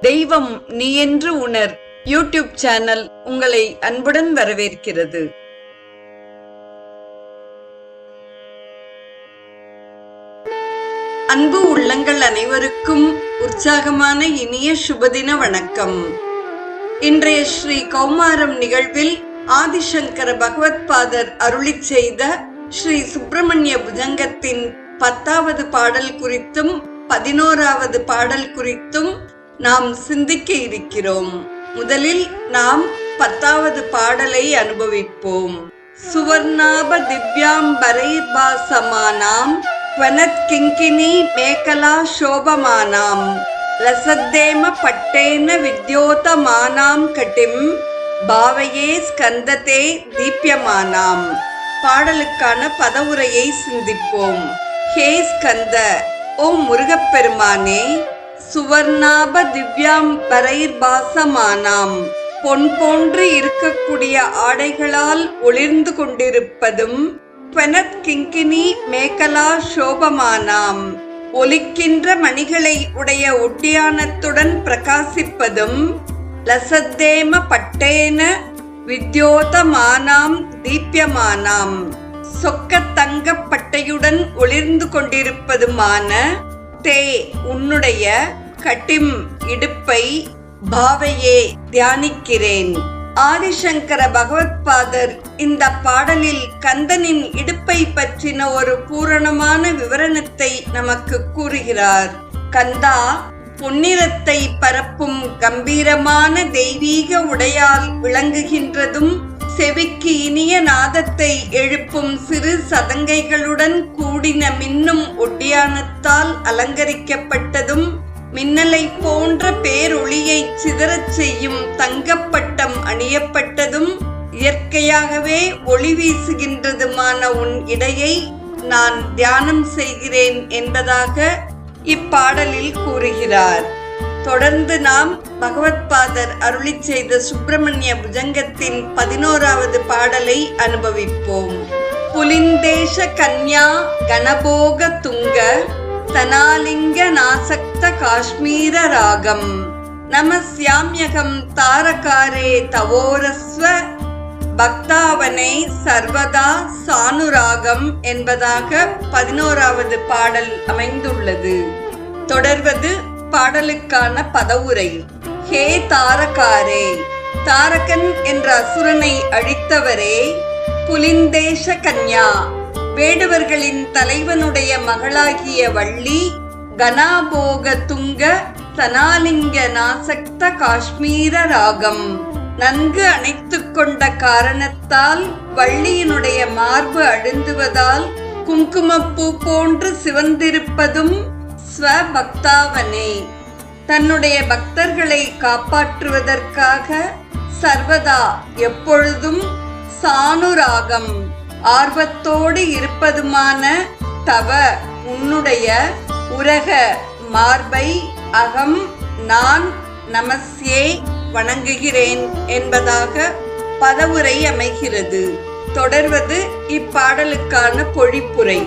தெய்வம் நீ என்று உணர். யூடியூப் சேனல் உங்களை அன்புடன் வரவேற்கிறது. அன்பு உள்ளங்கள் அனைவருக்கும் உற்சாகமான இனிய சுபதின வணக்கம். இன்றைய ஸ்ரீ கௌமாரம் நிகழ்வில் ஆதிசங்கர பகவத் பாதர் அருளிச் செய்த ஸ்ரீ சுப்பிரமணிய புஜங்கத்தின் பத்தாவது பாடல் குறித்தும் பதினோராவது பாடல் குறித்தும் நாம் சிந்திக்க இருக்கிறோம். முதலில் நாம் பத்தாவது பாடலை அனுபவிப்போம். சுவர்ணாப திவ்யாம்பரை பாசமானாம். வனத் கிங்கினி மேகலா சோபமானாம். ரசத்தேம பட்டேன வித்யோதமானாம் கட்டிம். பாவையே ஸ்கந்ததே தீப்யமானாம். பாடலுக்கான பதவுரையை சிந்திப்போம். ஹே ஸ்கந்த ஓ முருகப்பெருமானே சுவர்ணாப திவ்யாம் பரைர்பாசமானாம். பொன் போன்று இருக்கக்கூடிய ஆடைகளால் ஒளிர்ந்து கொண்டிருப்பதும் பெனத் கிங்கினி மேகலா சோபமானாம். ஒலிக்கின்ற மணிகளை உடைய ஒட்டியானத்துடன் பிரகாசிப்பதும் லசத்தேம பட்டேன வித்யோதமானாம் தீப்யமானாம். சொக்க தங்கப்பட்டையுடன் ஒளிர்ந்து கொண்டிருப்பதுமான தே உன்னுடைய கட்டிம் இடுப்பை பாவையே தியானிக்கிறேன். ஆதிசங்கர பகவத்பாதர் இந்த பாடலில் கந்தனின் இடுப்பை பற்றின ஒரு பூரணமான விவரணத்தை நமக்கு கூறுகிறார். கந்தா பொன்னிறத்தை பரப்பும் கம்பீரமான தெய்வீக உடையால் விளங்குகின்றதும் செவிக்கு இனிய நாதத்தை எழுப்பும் சிறு சதங்கைகளுடன் கூடின மின்னும் ஒட்டியானத்தால் அலங்கரிக்கப்பட்டதும் மின்னலை போன்ற பேரொளியை சிதறச் செய்யும் தங்கப்பட்டம் அணியப்பட்டதும் இயற்கையாகவே ஒளி வீசுகின்றதுமான உன் இடையை நான் தியானம் செய்கிறேன் என்பதாக இப்பாடலில் கூறுகிறார். தொடர்ந்து நாம் பகவத்பாதர் அருளி செய்த சுப்பிரமணிய புஜங்கத்தின் பதினோராவது பாடலை அனுபவிப்போம். புலிந்தேஷ கன்யா கணபோக துங்க தனாலிங்க நாசக்த காஷ்மீர ராகம். நமஸ்யாம்யகம் தாரகாரே தவோரஸ்வ பக்தாவனை சர்வதா சானுராகம் என்பதாக பதினோராவது பாடல் அமைந்துள்ளது. தொடர்வது பாடலுக்கான பதவுரை. ஹே தாரகாரே தாரகன் என்ற அசுரனை அழித்தவரே புலிந்தேஷ கன்யா வேடுவர்களின் தலைவனுடைய மகளாகிய வள்ளி கனாபோக துங்க சனாலிங்க நாசக்த காஷ்மீர ராகம். நன்கு அணைத்து கொண்ட காரணத்தால் வள்ளியினுடைய மார்பு அழுந்துவதால் குங்குமப்பூ போன்று சிவந்திருப்பதும் ஸ்வபக்தாவனே தன்னுடைய பக்தர்களை காப்பாற்றுவதற்காக சர்வதா எப்பொழுதும் சானுராகம் ஆர்வத்தோடு இருப்பதுமான தவ உன்னுடைய உரக மார்பை அகம் நான் நமஸ்யே வணங்குகிறேன் என்பதாக பதவுரை அமைகிறது. தொடர்வது இப்பாடலுக்கான பொழிப்புரை.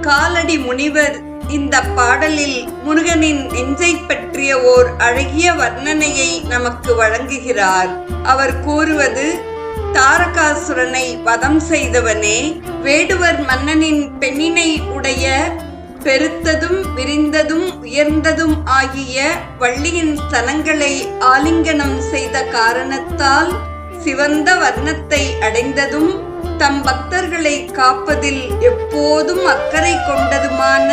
காலடி முனிவர் இந்த பாடலில் முருகனின் நெஞ்சை பற்றிய ஓர் அழகிய வர்ணனையை நமக்கு வழங்குகிறார். அவர் கூறுவது தாரகாசுரனை வதம் செய்தவனே வேடுவர் மன்னனின் பெண்ணினை உடைய பெருத்ததும் விரிந்ததும் உயர்ந்ததும் ஆகிய வள்ளியின் ஸ்தனங்களை ஆலிங்கனம் செய்த காரணத்தால் சிவந்த வர்ணத்தை அடைந்ததும் தம் பக்தர்களை காப்பதில் எப்போதும் அக்கறை கொண்டதுமான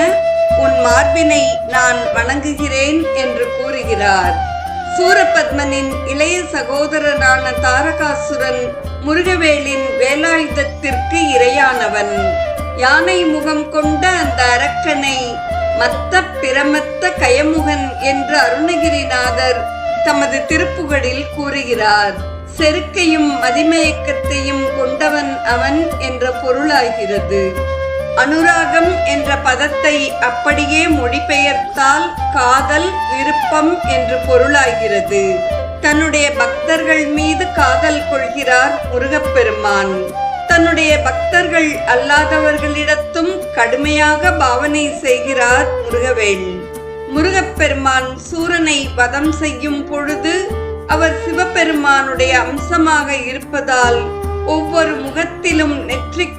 உன் மார்பினை நான் வணங்குகிறேன் என்று கூறுகிறார். சூரபத்மனின் இளைய சகோதரனான தாரகாசுரன் முருகவேலின் வேலாயுதத்திற்கு இரையானவன். யானை முகம் கொண்ட அந்த அரக்கனை மத்த பிரமத்த கயமுகன் என்று அருணகிரிநாதர் தமது திருப்புகழில் கூறுகிறார். செருக்கையும் மதிமயக்கத்தையும் கொண்டவன் அவன் என்ற பொருளாகிறது. அனுராகம் என்ற பதத்தை அப்படியே மொழிபெயர்த்தால் காதல் விருப்பம் என்று பொருளாகிறது. தன்னுடைய பக்தர்கள் மீது காதல் கொள்கிறார் முருகப்பெருமான். தன்னுடைய பக்தர்கள் அல்லாதவர்களிடத்தும் கடுமையாக பாவனை செய்கிறார் முருகவேள் முருகப்பெருமான் சூரனை வதம் செய்யும் பொழுது அவர் சிவபெருமானுடைய அம்சமாக இருப்பதால் ஒவ்வொரு முகத்திலும்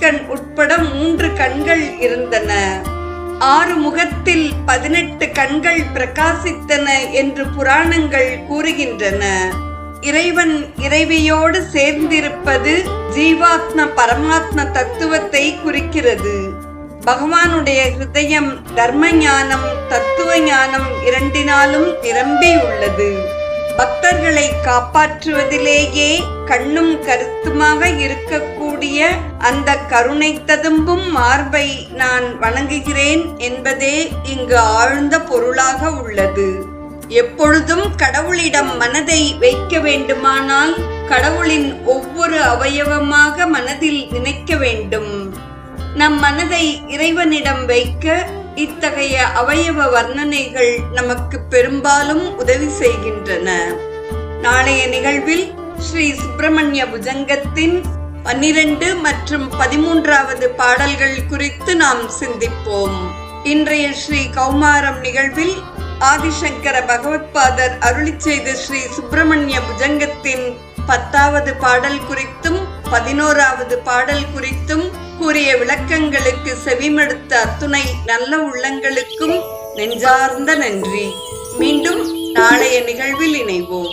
கண் உட்பட மூன்று கண்கள் இருந்தன. ஆறு முகத்தில் பதினெட்டு கண்கள் பிரகாசித்தன என்று புராணங்கள் கூறுகின்றன. இறைவன் இறைவியோடு சேர்ந்திருப்பது ஜீவாத்ம பரமாத்ம தத்துவத்தை குறிக்கிறது. பகவானுடைய ஹிருதயம் தர்ம ஞானம் தத்துவ ஞானம் இரண்டினாலும் நிரம்பியுள்ளது பக்தர்களை காப்பாற்றுவதிலேயே கண்ணும் கருத்துமாக இருக்கக்கூடிய அந்த கருணை ததும்பும் மார்பை நான் வணங்குகிறேன் என்பதே இங்கு ஆழ்ந்த பொருளாக உள்ளது. எப்பொழுதும் கடவுளிடம் மனதை வைக்க வேண்டுமானால் கடவுளின் ஒவ்வொரு அவயவமாக மனதில் நினைக்க வேண்டும். நம் மனதை இறைவனிடம் வைக்க இத்தகைய அவயவ வர்ணனைகள் நமக்கு பெரும்பாலும் உதவி செய்கின்றன. நாளைய நிகழ்வில் ஸ்ரீ சுப்பிரமணிய புஜங்கத்தின் பன்னிரண்டு மற்றும் பதிமூன்றாவது பாடல்கள் குறித்து நாம் சிந்திப்போம். இன்றைய ஸ்ரீ கௌமாரம் நிகழ்வில் ஆதிசங்கர பகவத்பாதர் அருளி செய்த ஸ்ரீ சுப்பிரமணிய புஜங்கத்தின் பத்தாவது பாடல் குறித்தும் பதினோராவது பாடல் குறித்தும் கூறிய விளக்கங்களுக்கு செவிமடுத்த அத்துணை நல்ல உள்ளங்களுக்கும் நெஞ்சார்ந்த நன்றி. மீண்டும் நாளைய நிகழ்வில் இணைவோம்.